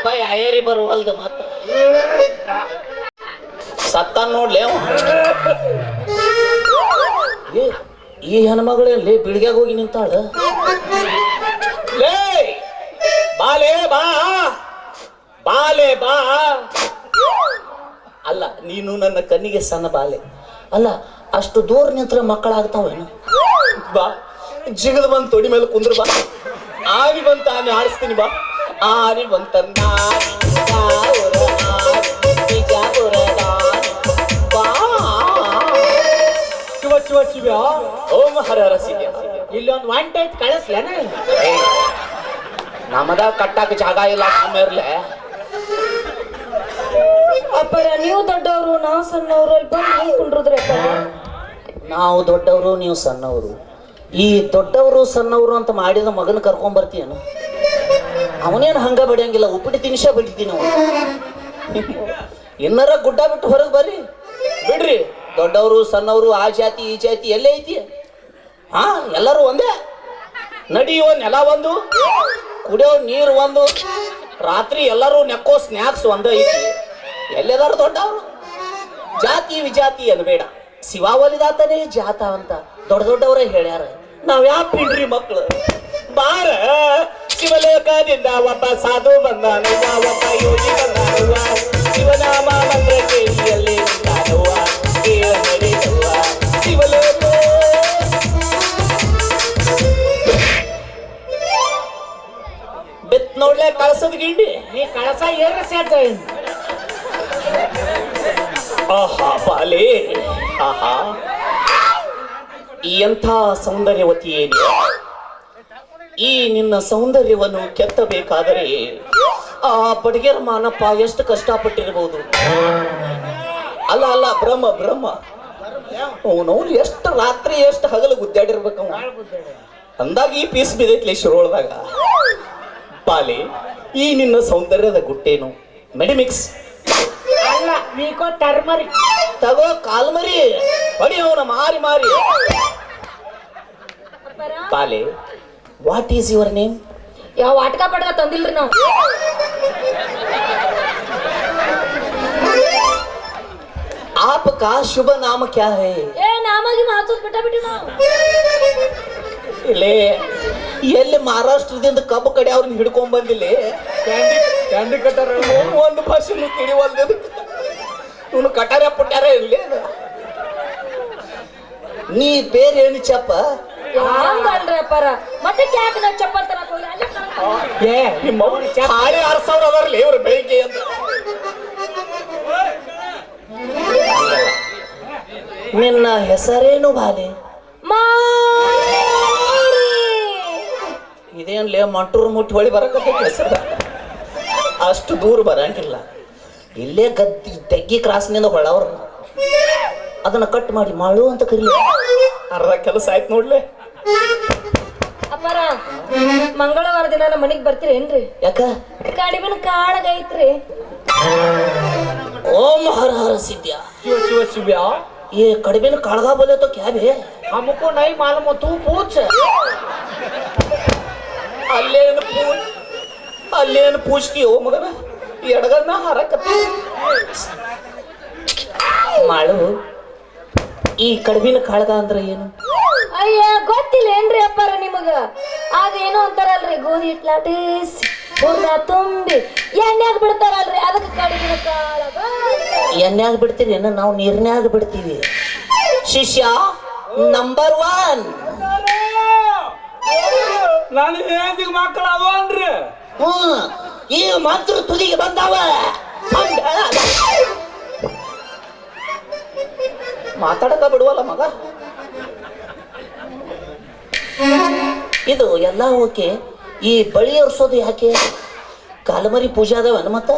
ರೂಪಾಯಿ ಹಯರಿ ಬರುವಲ್ದು ಮತ್ತ ಸತ್ತ ನೋಡ್ಲಿ ಈ ಹೆಣ್ಮಗಳಲ್ಲಿ ಬಿಡ್ಗ್ಯಾಗ ಹೋಗಿ ನಿಂತಾಳ? ಲೇ, ಬಾಲೆ ಬಾ ಬಾಲೆ ಬಾ. ಅಲ್ಲ, ನೀನು ನನ್ನ ಕಣ್ಣಿಗೆ ಸಣ್ಣ ಬಾಲೆ. ಅಲ್ಲ, ಅಷ್ಟು ದೂರ ನಿಂತ್ರ ಮಕ್ಕಳಾಗ್ತಾವೇನು? ಬಾ, ಜಿಗದ ಬಂದು ತೊಡಿ ಮೇಲೆ ಕುಂದ್ರ ಬಾ. ಆಗಿ ಬಂತ ಆಮೇಲೆ ಆಡಿಸ್ತೀನಿ ಬಾ. ಆರಿ ಬಂತಂದ ಶಿವ ಓಂ ಹರ ಸಿದ್ಯ ಇಲ್ಲೊಂದು ಒಂಟ ಐತ್ ಕಳಿಸ್ಲೇನ? ನಮದ ಕಟ್ಟಾಕ ಜಾಗ ಇಲ್ಲ ಸುಮ್ಮನೆ ಅಪ್ಪರ ನೀವು ದೊಡ್ಡವರು ನಾವು ಸಣ್ಣವರು ಅಲ್ಲಿ ಬಂದು ಕುಂಡ್ರದ್ರಿ ನಾವು ದೊಡ್ಡವರು ನೀವು ಸಣ್ಣವರು. ಈ ದೊಡ್ಡವರು ಸಣ್ಣವರು ಅಂತ ಮಾಡಿದ ಮಗನ ಕರ್ಕೊಂಡ್ ಬರ್ತೀಯನು? ಅವನೇನು ಹಂಗ ಬಡಿಯಂಗಿಲ್ಲ, ಉಪ್ಪಿಟ್ಟು ತಿನ್ಸ ಬಿಡ್ತೀನಿ ಇನ್ನರ ಗುಡ್ಡ ಬಿಟ್ಟು ಹೊರಗೆ ಬರ್ರಿ. ಬಿಡ್ರಿ, ದೊಡ್ಡವರು, ಸಣ್ಣವರು, ಆ ಜಾತಿ, ಈ ಜಾತಿ, ಎಲ್ಲೇ ಐತಿ? ಹಾ ಎಲ್ಲರೂ ಒಂದೇ? ನಡಿಯೋ ನೆಲ ಒಂದು, ಕುಡಿಯೋ ನೀರು ಒಂದು, ರಾತ್ರಿ ಎಲ್ಲರೂ ನೆಕ್ಕೋ ಸ್ನ್ಯಾಕ್ಸ್ ಒಂದೇ ಐತಿ. ಎಲ್ಲೆದಾರು ದೊಡ್ಡವರು? ಜಾತಿ ವಿಜಾತಿ ಅನ್ಬೇಡ. ಶಿವ ಒಲಿದಾತನೇ ಜಾತ ಅಂತ ದೊಡ್ಡ ದೊಡ್ಡವರೇ ಹೇಳ್ಯಾರ. ನಾವ್ ಯಾಕೆ ಬಿಡ್ರಿ ಮಕ್ಕಳು ಬಾರ. ಶಿವಲೋಕದಿಂದ ಒಬ್ಬ ಸಾಧು ಬಂದಾನು ಒಬ್ಬ ಯೋಗಿ ಬಂದಾನುವ ಶಿವನಾಮ ಮಂತ್ರ ಕೇಳಿಯಲ್ಲಿ ಶಿವಲೋಕ ಬೆತ್ ಕಳ್ಸದ್ ಗಿಂಡಿ. ನೀ ಕಳಸ ಏನ್ರ ಸೇರ್ತ ಆಹಾ ಪಾಲೆ ಆಹಾ. ಎಂಥ ಸೌಂದರ್ಯವತಿ ಏನು ಈ ನಿನ್ನ ಸೌಂದರ್ಯವನ್ನು ಕೆತ್ತಬೇಕಾದರೆ ಆ ಬಡಗೇರ ಮಾನಪ್ಪ ಎಷ್ಟು ಕಷ್ಟಪಟ್ಟಿರಬಹುದು. ಅಲ್ಲ ಅಲ್ಲ ಬ್ರಹ್ಮ ಬ್ರಹ್ಮ. ಅವನು ಎಷ್ಟು ರಾತ್ರಿ ಎಷ್ಟು ಹಗಲು ಗುದ್ದಾಡಿರ್ಬೇಕು ಅವ ಅಂದಾಗ ಈ ಪೀಸ್ ಬಿದ್ದೈತ್ಲಿ ಶಿರೋಳದಾಗ. ಪಾಲೆ ಈ ನಿನ್ನ ಸೌಂದರ್ಯದ ಗುಟ್ಟೇನು? ಮೆಡಿಮಿಕ್ಸ್ ಅಲ್ಲ ನೀಕೋ ಟರ್ಮರಿ ತಗೋ ಕಾಲ್ಮರಿ. ಹೊಡಿ ಅವನ ಮಾರಿ ಮಾರಿ. ಬಾಲೆ ವಾಟ್ ಈಸ್ ಯುವರ್ ನೇಮ್ ಯಾವ ಆಟಕ ಪಟ್ಕ ತಂದಿಲ್ರಿ ನಾವು आपका शुभ नाम क्या है ಏ ನಾಮಾಗಿ ಮಾತೋದ್ ಬಿಟ್ಟ ಬಿಟ್ಟು ನಾವು ಇಲ್ಲೇ ಎಲ್ಲಿ ಮಹಾರಾಷ್ಟ್ರದಿಂದ ಕಬ್ಬು ಕಡೆ ಅವ್ರನ್ನ ಹಿಡ್ಕೊಂಡ್ ಬಂದಿಲ್ಲ ಕ್ಯಾಂಡಿ ಕ್ಯಾಂಡಿ ಕಟ್ಟರ್ ಒಂದು ಭಾಷೆನು ತಿಳಿವಲ್ದ ಇವನು ಕಟಾರ ಪುಟ್ಟಾರ ಇಲ್ಲೇ ನೀ ಬೇರೇನು ಚಪ್ಪ ಹಂಗಲ್ರಿ ಅಪ್ಪರ ಮತ್ತೆ ಕ್ಯಾಕ್ ನಾವು ಚಪ್ಪಲ್ ತರಕ್ ಹೋಗಿ ಅಲ್ಲೇ ಕಳ್ಕೊಂಡ್ ಏ ನಿಮ್ಮ ಹಾಳೆ ಆರು ಸಾವಿರ ಅದರಲ್ಲಿ ಇವ್ರು ಬೆಳಿಗ್ಗೆ ಅಂತ ನಿನ್ನ ಹೆಸರೇನು ಬಾಲೆ? ಇದೇನ್ ಇದೇನ್ಲೇ ಮಂಟೂರು ಮುಟ್ಟಿ ಹೊಳಿ ಬರಕತ್ತೆ ಹೆಸರು? ಅಷ್ಟು ದೂರ ಬರಂಗಿಲ್ಲ. ಇಲ್ಲೇ ಗದ್ದಿ ತೆಗ್ಗಿ ಕ್ರಾಸ್ನಿಂದ ಹೊಳವ್ರ ಅದನ್ನ ಕಟ್ ಮಾಡಿ ಮಾಡು ಅಂತ ಕರೀಲಿ. ಅರ್ಧ ಕೆಲಸ ಆಯ್ತು ನೋಡ್ಲೆ. ಅಪ್ಪರ ಮಂಗಳವಾರ ದಿನ ನಮ್ಮ ಮನಿಗ್ ಬರ್ತೀರೇನ್ರಿ ಯಾಕ ಕಡಿಮೆನ ಕಾಳಗೈತ್ರಿ ಓಂ ಹರ ಹರ ಸಿದ್ಯ ಶಿವ ಶಿವ ಶಿವ ये कड़बे ने काड़गा बोले तो क्या भे हमको नहीं मालूम तू पूछ ಅಲ್ಲೇನು ಪೂ ಅಲ್ಲೇನು ಪೂಜ್ತಿ ಓ ಮಗನ ಎಡಗನ್ನ ಹರಕತ್ತಿ ಮಾಡು ಈ ಕಡ್ಬಿನ ಕಾಳಗ ಅಂದ್ರೆ ಏನು? ಅಯ್ಯ ಗೊತ್ತಿಲ್ಲ ಏನ್ರಿ ಅಪ್ಪಾರ ನಿಮಗ? ಅದೇನೋ ಅಂತಾರಲ್ರಿ ಗೋಧಿ ಹಿಟ್ಲಾಟಿಸ್ ಹೂರ್ಣ ತುಂಬಿ ಎಣ್ಣೆಗ್ ಬಿಡ್ತಾರಲ್ರಿ ಅದಕ್ಕೆ ಕಡಿಮೆ ಕಾಳಗ ಎಣ್ಣೆಯಾಗ ಬಿಡ್ತೀರಿ ಏನ? ನಾವು ನೀರ್ನ್ಯಾಗ ಬಿಡ್ತೀವಿ. ಶಿಷ್ಯ ನಂಬರ್ ಒನ್ ನಾನು ಹೇಳಿದ ಮಕ್ಕಳು ಅವನ್ರಿ ಹ್ಮ್ ಈ ಮಾತ್ರ ತುದಿಗೆ ಬಂದಾವ. ಮಾತಾಡಕ ಬಿಡುವಲ್ಲ ಮಗ? ಇದು ಎಲ್ಲ ಓಕೆ. ಈ ಬಳಿ ಒರ್ಸೋದು ಯಾಕೆ? ಕಾಲಮರಿ ಪೂಜೆ ಅದಾವ ಮತ್ತ?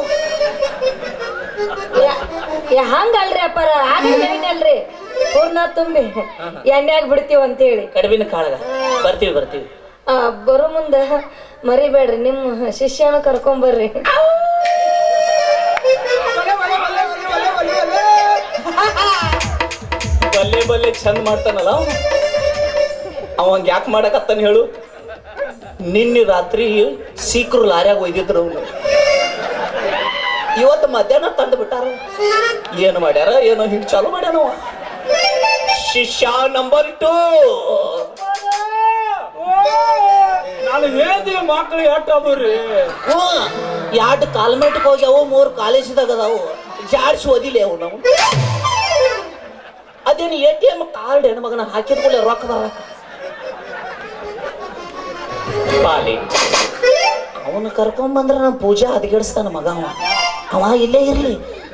ಹಂಗಲ್ರಿ ಅಪ್ಪಾರ ಆಗ ಪೂರ್ಣ ತುಂಬಿ ಆಗಿ ಬಿಡ್ತೀವಿ ಅಂತೇಳಿ ಕಡಿಮಿನ ಕಾಳಗ. ಬರ್ತೀವಿ ಬರ್ತೀವಿ. ಬರೋ ಮುಂದ ಮರಿಬೇಡ್ರಿ ನಿಮ್ಮ ಶಿಷ್ಯನ ಕರ್ಕೊಂಬರ್ರಿ. ಬಲ್ಲೆ ಚಂದ ಮಾಡ್ತಾನಲ್ಲ ಅವನು? ಅವಂಗ ಯಾಕೆ ಮಾಡಕತ್ತಾನ ಹೇಳು? ನಿನ್ನೆ ರಾತ್ರಿ ಸೀಕ್ರು ಲಾರ್ಯಾಗ ಒಯ್ದಿದ್ರು ಅವನು. ಇವತ್ತು ಮಧ್ಯಾಹ್ನ ತಂದು ಬಿಟ್ಟಾರ. ಏನು ಮಾಡ್ಯಾರ? ಏನೋ ಹಿಂಗೆ ಚಾಲು ಮಾಡ್ಯಾನವ ಶಿಷ್ಯ ನಂಬರ್ ಟು. ನಾನು ಮಕ್ಕಳು ಎರಡು ಕಾಲ್ಮೆಟ್ಗೆ ಹೋಗ್ಯಾವು ಮೂರು ಕಾಲೇಜ್ದಾಗ ಅದಾವು. ಜಾಡ್ಸಿ ಓದಿಲ್ಲ ಅವು ನಾವು ಅದೇನು ಎ ಟಿ ಎಂ ಕಾರ್ಡ್ ಹೆಣ್ಮಗನ ಮಗನ ಹಾಕಿದ್ಕೊಳ್ಳಿ ರೊಕ್ಕ ಬರಾಕ ಬಾಲಿ. ಅವನು ಕರ್ಕೊಂಡ್ ಬಂದ್ರೆ ನಮ್ಮ ಪೂಜೆ ಹದಗೆಡಿಸ್ತಾನ ಮಗ ಅವ. ಅವ ಇಲ್ಲೇ ಇರ್ಲಿ.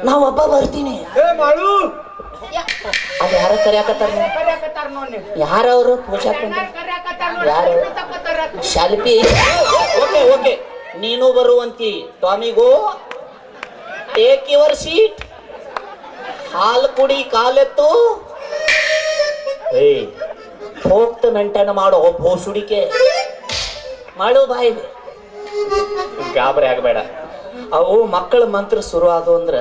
ನಾವು ಒಬ್ಬ ಬರ್ತೀನಿ. ಅದು ಯಾರ ಕರ್ಯಾಕತ್ತಾರ ಯಾರವರು ಪೂಜಾ ಯಾರು? ಶಾಲ್ಪಿ ಓಕೆ ಓಕೆ. ನೀನು ಬರುವಂತಿ. ಸ್ವಾಮಿಗೂ ಟೇಕ್ ಯುವರ್ ಸೀಟ್. ಹಾಲು ಕುಡಿ ಕಾಲೆತ್ತು. ಏಯ್ ಹೋಗ್ತ ಮೆಂಟೇನ್ ಮಾಡೋ ಭೋಸುಡಿಕೆ. ಮಾಡು ಬಾಯಿ. ಗಾಬರಿ ಆಗಬೇಡ. ಅವು ಮಕ್ಕಳ ಮಂತ್ರ ಶುರು ಆದವು ಅಂದ್ರೆ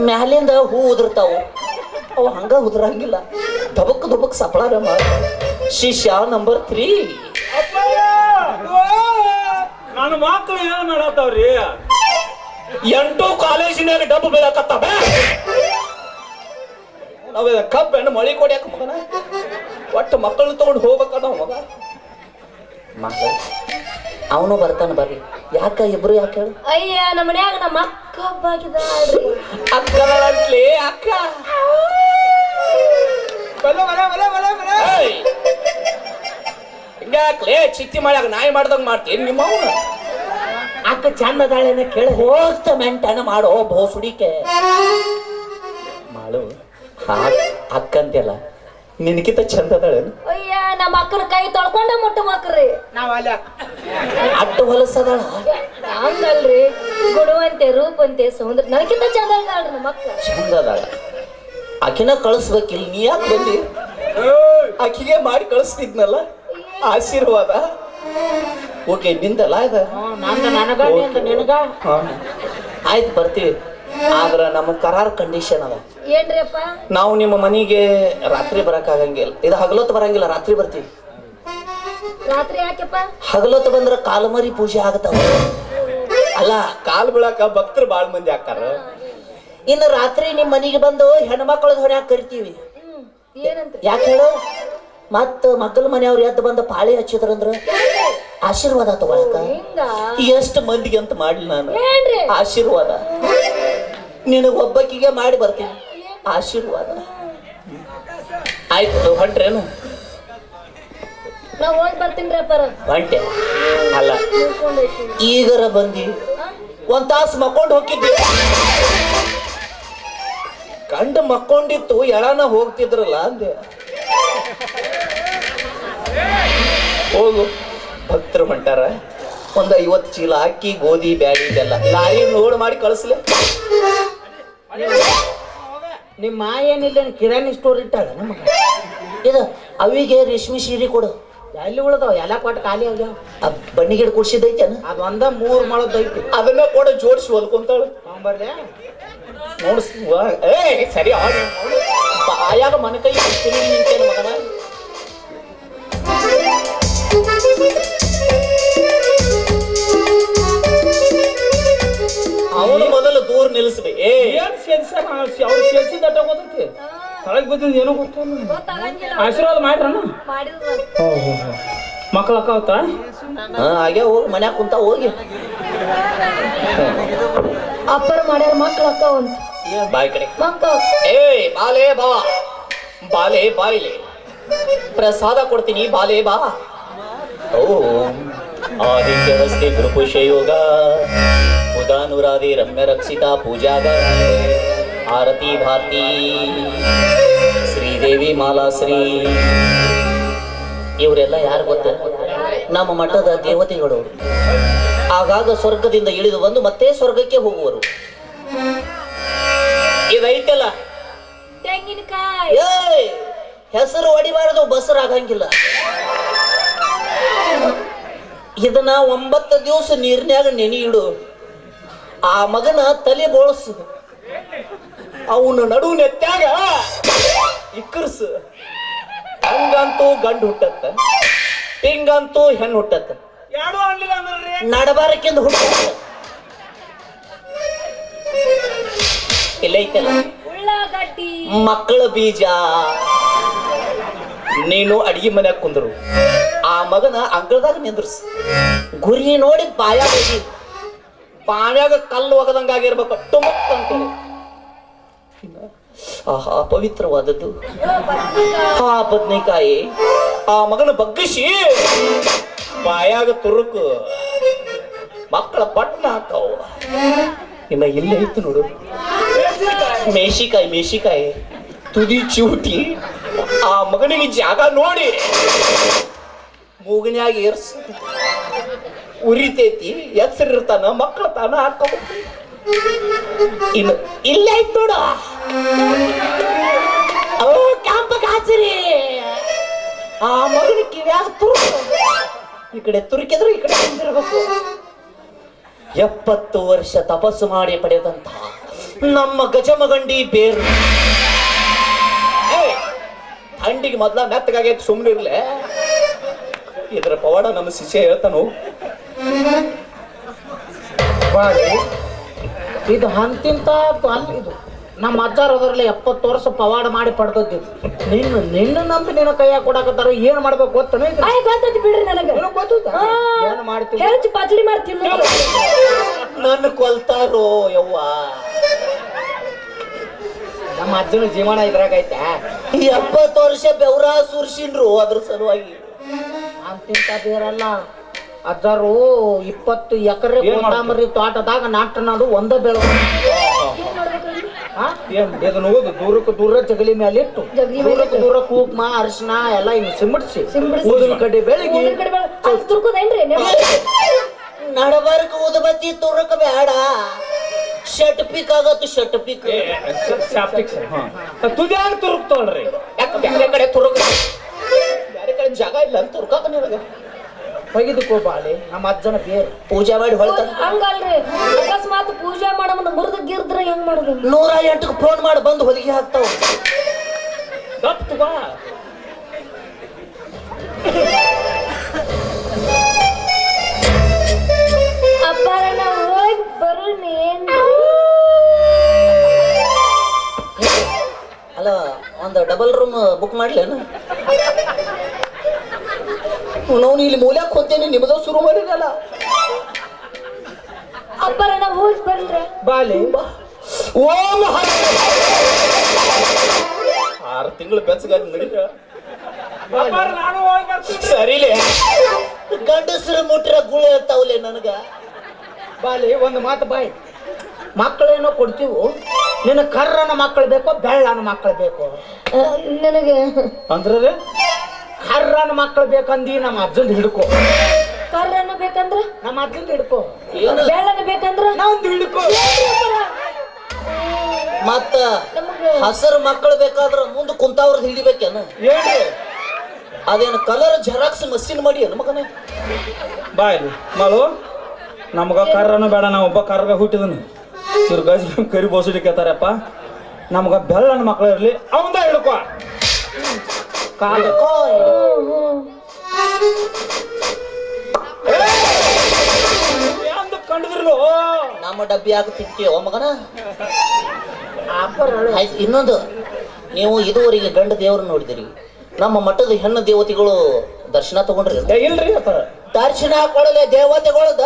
ಮ್ಯಾಲಿಂದ ಹೂ ಉದುರ್ತಾವು. ಅವು ಹಂಗ ಉದುರಂಗಿಲ್ಲ. ಧಬಕ್ ಧಬಕ್ ಸಪ್ಳಾರ ಮಾಡ. ಶಿಷ್ಯ ನಂಬರ್ ತ್ರೀ! ನನ್ನ ಮಕ್ಕಳು ಏನ್ ಮಾಡತ್ತಾವ್ರಿ ಎಂಟು ಕಾಲೇಜಿನಾಗ ಡಬ್ಬು ಬೀಳಕತ್ತಾವ. ನಾವ್ ಕಬ್ಬೆಣ್ಣು ಮಳಿ ಕೊಡ್ಯಾಕ ಮಗನ? ಒಟ್ಟು ಮಕ್ಕಳನ್ನ ತಗೊಂಡು ಹೋಗ್ಬೇಕಾದ ಮಗ. ಮಕ್ಕಳು ಅವನು ಬರ್ತಾನ ಬರ್ರಿ. ಯಾಕ ಇಬ್ರು ಯಾಕೆ ಹೇಳು? ಅಯ್ಯ ನಮ್ಮ ಮನ್ಯಾಗ ನಮ್ಮ ಅಕ್ಕ ಹಬ್ಬಾಗಿದ್ದಾಳ್ರಿ ಅಕ್ಕಗಳಂಟ್ಲಿ ಅಕ್ಕ. ಬಲ ಬಲ ಬಲ ಬಲ ಬಲ ಏಯ್! ಹಿಂಗ್ಯಾಕ್ಲೇ ಚಿತ್ತಿ ಮಾಡ್ಯಾಗ ನಾಯಿ ಮಾಡ್ದಂಗ್ ಮಾಡ್ತೀನಿ ನಿಮ್ಮ ಅವ್ನ? ಅಕ್ಕ ಚಂದ ಅದಾಳೇನ ಕೇಳ ಹೋಗ್ತ ಮೆಂಟನ ಮಾಡೋ ಬೋಸುಡಿಕೆ ಅಕ್ಕಂತೆಲ್ಲ ನಿನಗಿಂತ ಚಂದ ಅದಾಳೇನು? ಅಯ್ಯ ನಮ್ಮ ಅಕ್ಕನ ಕೈ ತೊಳ್ಕೊಂಡ ಮುಟ್ಟ ಮಕ್ರಿ ಅಟ್ಟು ಹೊಲಸದಾಳ ಹಂಗಲ್ರಿ ಗುಣವಂತೆ ರೂಪಂತೆ ಸೌಂದರ್ಯ ನನಗಿಂತ ಚಂದ ಇದ್ದಾಳ್ರಿ ನಮ್ಮ ಅಕ್ಕ ಚಂದ ಅದಾಳ. ಆಕಿನ ಕಳಿಸ್ಬೇಕಿಲ್ಲ ನೀ ಯಾಕೆ ಬಂದಿ! ಆಕಿಗೆ ಮಾಡಿ ಕಳಿಸ್ತಿದ್ನಲ್ಲ? ಆಶೀರ್ವಾದ? ಓಕೆ ನಿಂದಲ್ಲ ಇದ? ಆಯ್ತು ಬರ್ತೀವಿ. ಆದ್ರ ನಮ್ಮ ಕರಾರ್ ಕಂಡೀಷನ್ ಅದ. ನಾವು ನಿಮ್ಮ ಮನೆಗೆ ರಾತ್ರಿ ಬರಕ್ಕಾಗಂಗಿಲ್ಲ ಇದು ಹಗಲೊತ್ತು ಬರಂಗಿಲ್ಲ ರಾತ್ರಿ ಬರ್ತೀವಿ. ರಾತ್ರಿ ಯಾಕೆಪ್ಪ? ಹಗಲೊತ್ತು ಬಂದ್ರ ಕಾಲಮರಿ ಪೂಜೆ ಆಗತಾವ ಅಲ್ಲ ಕಾಲ್ ಬೀಳಾಕ ಭಕ್ತರು ಬಾಳ್ ಮಂದಿ ಆಕಾರ ಇನ್ನು ರಾತ್ರಿ ನಿಮ್ಮ ಮನೆಗೆ ಬಂದು ಹೆಣ್ಮಕ್ಳದ ಹೊಡ್ಯಾಕ ಕರಿತೀವಿ. ಯಾಕೆ ಹೇಳು? ಮತ್ತ ಮಕ್ಕಳ ಮನೆಯವ್ರು ಎದ್ದು ಬಂದು ಪಾಳಿ ಹಚ್ಚಿದ್ರಂದ್ರ ಆಶೀರ್ವಾದ ತಗೊಳಕ. ಎಷ್ಟು ಮಂದಿಗೆ ಅಂತ ಮಾಡ್ಲಿ ನಾನು. ಆಶೀರ್ವಾದ. ನಿನಗ ಒಬ್ಬಕ್ಕಿಗೆ ಮಾಡಿ ಬರ್ತೀನಿ. ಆಶೀರ್ವಾದ. ಆಯ್ತು ಹೊಂಟ್ರೇನು? ನಾವು ಹೋಗಿ ಬರ್ತೀನಿ ಹೊಂಟೆ. ಅಲ್ಲ ಈಗರ ಬಂದಿ ಒಂದ್ ತಾಸು ಮಕ್ಕೊಂಡು ಹೋಗಿದ್ವಿ ಗಂಡ ಮಕ್ಕೊಂಡಿತ್ತು ಎಳನ ಹೋಗ್ತಿದ್ರಲ್ಲ ಅಂದೆ. ಹೋಗು ಭಕ್ತರು ಹೊಂಟಾರ. ಒಂದ್ ಐವತ್ತು ಚೀಲ ಅಕ್ಕಿ ಗೋಧಿ ಬ್ಯಾಳಿ ಇದೆಲ್ಲ. ಲಾರಿ ಲೋಡ್ ಮಾಡಿ ಕಳಿಸ್ಲೆ? ನಿಮ್ಮ ಮಾ ಏನಿಲ್ಲ ಕಿರಾಣಿ ಸ್ಟೋರ್ ಇಟ್ಟಾಗ ನಮಗ. ಇದು ಅವಿಗೆ ರೇಷ್ಮೆ ಸೀರೆ ಕೊಡು. ಎಲ್ಲಿ ಉಳ್ದವ? ಎಲ್ಲ ಕೊಟ್ಟು ಖಾಲಿ ಆಗ್ಯಾವ. ಆ ಬನ್ನಿ ಗಿಡ ಅದು ಒಂದ ಮೂರ್ ಮಳದೈತಿ ಅದನ್ನ ಕೂಡ ಜೋಡಿಸಿ ಹೊಲ್ಕೊಂತಾಳು. ತಗೊಂಬರ್ಲೆ? ಮನೆ ಏ ಸರಿ ಆಯಾಗ ಮನ ಕೈ ತಿರುಗಿ ನಿಂತೇನು ಮಗನ. ಅವನು ಮೊದಲು ದೂರ ನಿಲ್ಲಿಸ್ಬೇಕು ಏ. ಏನ್ ಸೇರ್ಸ್ಯಾರ ಅವ್ರು ಸೇರಿಸಿದ ಗೊತ್ತೈತಿ ತಳಗ್ ಬಿದ್ದಿದ್ ಏನೋ ಗೊತ್ತಿಲ್ಲ ಆಶೀರ್ವಾದ ಮಾಡ್ರಣ್ಣ ಮಕ್ಕಳ ಅಕ್ಕಾವತ್ತ ಹಾ ಹಾಗೆ ಹೋಗಿ ಮನ್ಯಾಗ ಕುಂತ ಹೋಗಿ. ಅಪ್ಪರ ಮಾಡ್ಯಾರ ಮಕ್ಕಳ ಅಕ್ಕ ಅಂತ ಬಾಯ್ ಕಡೆ. ಮಕ್ಕ ಏ ಬಾಲೆ ಬಾ. ಬಾಲೇ ಬಾಯಿಲೆ ಪ್ರಸಾದ ಕೊಡ್ತೀನಿ ಬಾಲೆ ಬಾ. ಓಂ ಆದಿತ್ಯವಸ್ತಿ ಗುರುಪುಷಯೋಗ ಉದಾನುರಾಧಿ ರಮ್ಯ ರಕ್ಷಿತ ಪೂಜಾಗ ಆರತಿ ಭಾರತಿ. ಶ್ರೀದೇವಿ ಮಾಲಾಶ್ರೀ. ಇವರೆಲ್ಲ ಯಾರು ಗೊತ್ತ? ನಮ್ಮ ಮಠದ ದೇವತೆಗಳು. ಆಗಾಗ ಸ್ವರ್ಗದಿಂದ ಇಳಿದು ಬಂದು ಮತ್ತೆ ಸ್ವರ್ಗಕ್ಕೆ ಹೋಗುವರು. ಇದೈತಲ್ಲ ಹೆಸರು ಹೊಡಿಬಾರದು ಬಸರು ಆಗಂಗಿಲ್ಲ ಇದನ್ನ ಒಂಬತ್ತು ದಿವಸ ನೀರಿನ್ಯಾಗ ನೆನಿ ಇಡು. ಆ ಮಗನ ತಲೆ ಬೋಳಸು. ಅವನ ನಡು ನೆತ್ತಾಗ ಇಕ್ಕರ್ಸು. ಹಂಗಂತೂ ಗಂಡು ಹುಟ್ಟತ್ತ. ಹಿಂಗಂತೂ ಹೆಣ್ಣು ಹುಟ್ಟತ್ತ. ನಡಬಾರಕ್ಕಿಂದ ಹುಟ್ಟತ್ತ. ಉಳ್ಳಾಗಡ್ಡಿ. ಮಕ್ಕಳ ಬೀಜ. ನೀನು ಅಡಿಗೆ ಮನ್ಯಾಗ ಕುಂದ್ರು. ಆ ಮಗನ ಅಂಗಳದಾಗ ನಿಂದ್ರಸ್. ಗುರಿ ನೋಡಿ ಬಾಯಾಗ ಹೋಗಿ. ಬಾವ್ಯಾಗ ಕಲ್ಲು ಒಗದಂಗಾಗಿರ್ಬೇಕು ಟೊಮಕ್ ಅಂತೇಳಿ. ಆಹಾ, ಪವಿತ್ರವಾದದ್ದು. ಆ ಬದ್ನೆಕಾಯಿ, ಆ ಮಗನ ಬಗ್ಗಿಸಿ ಬಾಯಾಗ ತುರುಕು. ಮಕ್ಕಳ ಪಟ್ನ ಹಾಕವು. ಇನ್ನ ಇಲ್ಲೇ ಇತ್ತು ನೋಡು. ಮೇಶಿಕಾಯಿ ಮೇಶಿಕಾಯಿ. ತುದಿ ಚೂಟಿ. ಆ ಮಗನಿಗೆ ಜಾಗ ನೋಡಿ. ಮೂಗನ್ಯಾಗ ಏರ್ಸ್ ಉರಿತೈತಿ ಎಚ್ಚರಿರ್ತಾನ ಮಕ್ಕಳ ತಾನ ಹಾಕೋ ಇಲ್ಲ ಇಲ್ಲೇ ಐತ್ ನೋಡು. ಓ ಕ್ಯಾಂಪ ಕಾಚರಿ ಆ ಮಗನ ಕಿವ್ಯಾಗ ತುರ್ಕ ಈ ಕಡೆ ತುರುಕಿದ್ರು, ಈ ಕಡೆ ಬಂದಿರ್ಬೇಕು. ಎಪ್ಪತ್ತು ವರ್ಷ ತಪಸ್ಸು ಮಾಡಿ ಪಡೆದಂತ ನಮ್ಮ ಗಜಮಗಂಡಿ ಬೇರು. ಥಂಡಿಗೆ ಮೊದ್ಲ ಮೆತ್ತಗಾಗೈತೆ ಸುಮ್ಮನೆ ಇರ್ಲೆ ಇದ್ರ ಪವಾಡ ನಮ್ಮ ಶಿಷ್ಯ ಹೇಳ್ತಾನು? ಬಾಳಿ ಇದು ಹಂತಿಂತ ಅಲ್ಲ ಇದು. ನಮ್ಮ ಅಜ್ಜಾರ ಅದರಲ್ಲಿ ಎಪ್ಪತ್ತು ವರ್ಷ ಪವಾಡ ಮಾಡಿ ಪಡೆದದ್ದು ನಿನ್ನ ನಿನ್ನ ನಂಬಿ ನಿನ್ನ ಕೈಯಾಗ ಕೊಡಕತ್ತಾರ ಏನ್ ಮಾಡ್ಬೇಕು ಗೊತ್ತನ ಇದು? ಆಯ್ ಗೊತ್ತೈತಿ ಬಿಡ್ರಿ ನನಗೆ. ಏನ್ ಹೆಚ್ಚು ಪಚಡಿ ಮಾಡ್ತೀನಿ ನನ್ನ ಕೊಲ್ತಾರೋ ಯವ್ವ? ನಮ್ಮ ಅಜ್ಜನ ಜೀವನ ಇದ್ರಾಗ ಐತೆ. ಎಪ್ಪತ್ತು ವರ್ಷ ಬೆವರ ಸುರ್ಸಿನ್ರು ಅದ್ರ ಸಲುವಾಗಿ. ಅಜ್ಜಾರು ಇಪ್ಪತ್ತು ಎಕರೆ? ಕೊತ್ತಂಬರಿ ತೋಟದಾಗ ನಾಟನದು ಒಂದ ಬೆಳೆ. ಇದನ್ನ ಓದು ದೂರಕ್ಕೆ ದೂರ ಜಗಲಿ ಮೇಲೆ ಇಟ್ಟು ದೂರಕ್ಕೆ ದೂರ ಕೂಕ್ಮ ಅರಿಶಿನ ಎಲ್ಲ ಹಿಂಗ್ ಸಿಂಬಡಿಸಿ. ಊದಿನ ಕಡ್ಡಿ ಬೆಳಗಿ. ನಡಬಾರಕ ಕಡೆ ಉದಬತ್ತಿ ತುರಕ ಬೇಡ ಶಟ್ ಪಿಕ್ ಆಗತ್ತು ಶಟ್ ಪಿಕ್. ತುದ್ಯಾಗ ತುರುಕ್ತಾಳ್ರಿ ಯಾಕೆ ಬೇರೆ ಕಡೆ ತುರುಕ? ಕಡೆ ಜಾಗ ಇಲ್ಲ ಅಂತ ಹುರ್ಕಾಕ ನಿನಗ. ತೆಗೆದುಕೋ ಬಾಳೆ ನಮ್ಮ ಅಜ್ಜನ ಬೇರೆ. ಪೂಜೆ ಮಾಡಿ ಹಂಗಲ್ರಿ. ಅಕಸ್ಮಾತ್ ಪೂಜೆ ಮಾಡಮನ ಮುರಿದ ಗಿರ್ದ್ರೆ ಹೆಂಗ್ ಮಾಡುದು? ನೂರ ಎಂಟಕ್ಕೆ ಫೋನ್ ಮಾಡಿ ಬಂದು ಹೊಲಿಗೆ ಹಾಕ್ತಾವ. ಗಪ್ ಬಾ. ಅಪ್ಪಾರ ನಾವು ಹೋಗಿ ಬರೋಣ ಅಲ್ಲ ಒಂದು ಡಬಲ್ ರೂಮ್ ಬುಕ್ ಮಾಡ್ಲೇನು? ನಾವು ಇಲ್ಲಿ ಮೂಲ್ಯಾಕ್ ಹೋಗ್ತೇನೆ ನಿಮ್ಮದ ಶುರು ಮಾಡಿರಲ್ಲ. ಅಪ್ಪಾರ ನಾವು ಹೋಗಿ ಬರ್ಲ್ರಿ ಬಾಲೆ. ಓಂ ಆರು ತಿಂಗಳು ಬೆಚ್ಚಗಾಗ ಬರ್ತೀನಿ. ಸರಿಲೇ. ಗಂಡಸರು ಮುಟ್ರ ಗುಳೆ ಇರ್ತಾವಲೆ ನನಗ. ಬಾಲಿ ಒಂದು ಮಾತು ಬಾಯಿ. ಮಕ್ಕಳೇನೋ ಕೊಡ್ತೀವು? ನಿನ್ನ ಕರ್ರನ ಮಕ್ಕಳು ಬೇಕೋ ಬೆಳ್ಳನ ಮಕ್ಕಳು ಬೇಕು? ನನಗೆ ಅಂದ್ರೆ? ಕರ್ರನ ಮಕ್ಕಳು ಬೇಕಂದಿ ನಮ್ಮ ಅಜ್ಜನ್ ಹಿಡ್ಕೋ. ಕರ್ರನ್ನ ಬೇಕಂದ್ರ? ನಮ್ಮ ಅಜ್ಜನ್ ಹಿಡ್ಕೋ. ಏನು? ಬೆಳ್ಳನ ಬೇಕಂದ್ರ? ನಂದು ಹಿಡ್ಕೋ. ಮತ್ತ ಹಸರು ಮಕ್ಕಳು ಬೇಕಾದ್ರ ಮುಂದೆ ಕುಂತಾವ್ರ ಹಿಡಿಬೇಕೇನ? ಹೇಳಿ. ಅದೇನು ಕಲರ್ ಜೆರಾಕ್ಸ್ ಮಷಿನ್ ಮಾಡಿ ಏನು ಮಗನ ಬಾಯ್ ಮಳು ನಮಗ ನಮ್ಗ ಕರ್ರನು ಬೇಡ ನಾ ಒಬ್ಬ ಕರ್ಗ ಹುಟ್ಟಿದನು. ಇವ್ರ ಗಜ ಕರಿ ಬೋಸಡಿ ಕೇತಾರಪ್ಪ ನಮ್ಗ ಬೆಳ್ಳನ ಮಕ್ಳು ಇರ್ಲಿ ಅವಂದ ಹಿಡ್ಕೊ. ಕಾಲ ನಮ್ಮ ಡಬ್ಬಿ ಆಗ್ತಿರ್ತೀವ ಮಗನ. ಆಯ್ತು ಇನ್ನೊಂದು. ನೀವು ಇದುವರೆಗೆ ಗಂಡ ದೇವರು ನೋಡಿದಿರಿ. ನಮ್ಮ ಮಠದ ಹೆಣ್ಣು ದೇವತೆಗಳು ದರ್ಶನ ತಗೊಂಡ್ರಿ. ಇಲ್ರಿ ದರ್ಶನ ಕೊಡಲೆ ದೇವತೆಗಳದ.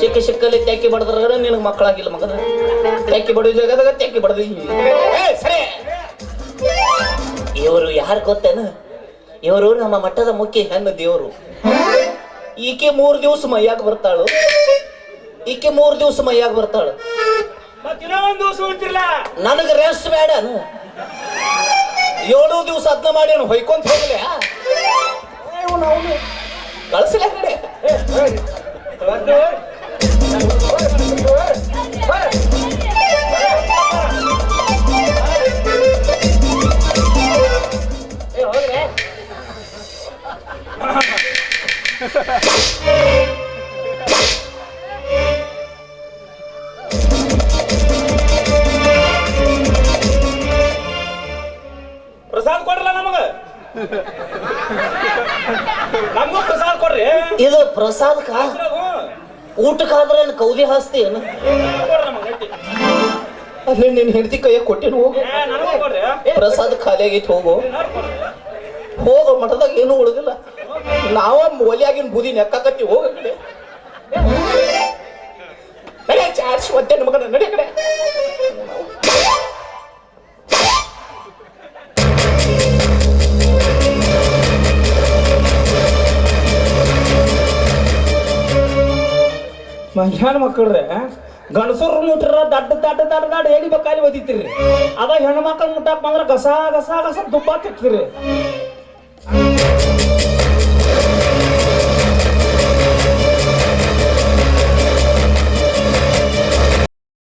ಸಿಕ್ಕ ಸಿಕ್ಕಲ್ಲಿ ತೆಕ್ಕಿ ಬಡದ್ರ ನಿನಗೆ ಮಕ್ಕಳಾಗಿಲ್ಲ ಮಗನ. ತೆಕ್ಕಿ ಬಡಿದ ಜಾಗದಾಗ ತೆಕ್ಕಿ ಬಡದ. ಸರಿ. ಇವರು ಯಾರು ಗೊತ್ತೇನ? ಇವರು ನಮ್ಮ ಮಠದ ಮುಖ್ಯ ಹೆಣ್ಣು ದೇವರು. ಈಕೆ ಮೂರು ದಿವಸ ಮೈಯಾಗ ಬರ್ತಾಳು. ಈಕೆ ಮೂರು ದಿವಸ ಮೈಯಾಗ ಬರ್ತಾಳು. ನನಗೆ ರೆಸ್ಟ್ ಬೇಡ ಏಳು ದಿವಸ ಅದ್ನ ಮಾಡಿ ಹೊಯ್ಕೊಂತ ಹೋಗ್ಲೆ ಅವನು ಅವನು ಪ್ರಸಾದಕ್ಕ ಊಟಕ್ಕಾದ್ರೇನು ಕೌದಿ ಹಾಸ್ತಿ ಏನು? ಕೊಡ್ರಿ ನಮಗ್ ಗಟ್ಟಿ. ಅಲ್ಲಿ ನಿನ್ ಹೆಂಡತಿ ಕೈಯಾಗ ಕೊಟ್ಟಿನ ಹೋಗು. ಪ್ರಸಾದ ಖಾಲಿ ಆಗೈತಿ ಹೋಗು. ಹೋಗೋ ಮಠದಾಗ ಏನೂ ಉಳಿದಿಲ್ಲ. ನಾವ ಒಲಿಯಾಗಿನ ಬುದಿ ನೆಕ್ಕಾಕತ್ತಿ ಹೋಗ ಕಡೆ ಚಾರ್ಜ್ ಒತ್ತೆ ಮಗನ ನಡೆ ಕಡೆ. ಮಧ್ಯಾಹ್ನ ಮಕ್ಕಳ್ರೆ, ಗಂಡಸರು ಮುಟ್ರ ದಡ್ಡ ದಡ್ಡ ದಡ್ಡ ದಡ್ಡ ಹೇಳಿ ಬೇಕಾಲಿ ಒದಿತಿರಿ. ಅದ ಹೆಣ್ಣು ಮಕ್ಕಳು ಮುಟ್ಟಾಕ್ ಬಂದ್ರ ಗಸ ಗಸ ಗಸ ದುಬ್ಬ ತಿಕ್ಕಿರಿ